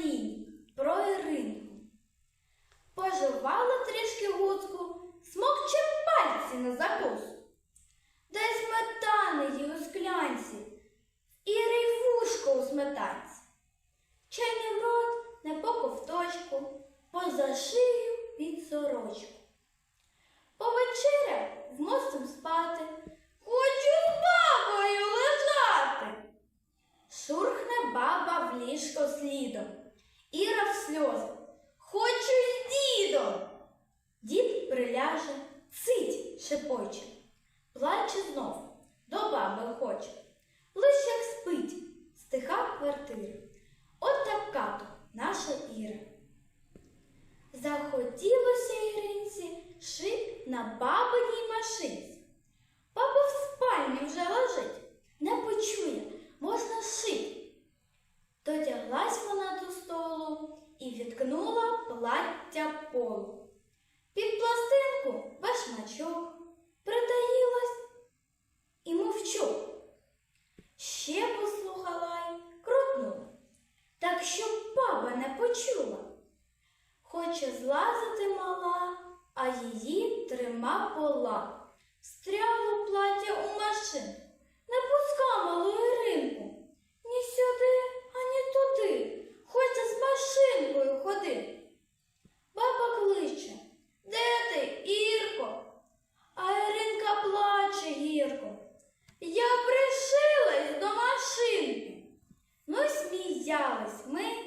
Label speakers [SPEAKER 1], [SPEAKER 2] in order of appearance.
[SPEAKER 1] Олій про Іринку. Пожувала трішки гуцку, смокче пальці на закуску. Дай сметани їй у склянці, і вушко у сметанці. Чайний в рот не по ковточку, поза шию під сорочку. Повечеряв в мостом спати, хочу з бабою лежати. Шурхне баба в ліжко слідом, Іра в сльози. Хочу з дідом. Дід приляже, цить шепоче, плаче знов, до баби хоче. Лиш як спить, стиха квартири. От така то наша Іра. Захотілося Іринці шить на бабиній машинці. Баба в спальні вже лежить, не почує, можна шити. Дотяглась вона до столу плаття полу. Під пластинку башмачок притаїлась і мовчу. Ще послухала й крутнула, так щоб баба не почула. Хоче злазити мала, а її трима пола. Стряло плаття у машин, Зібрались ми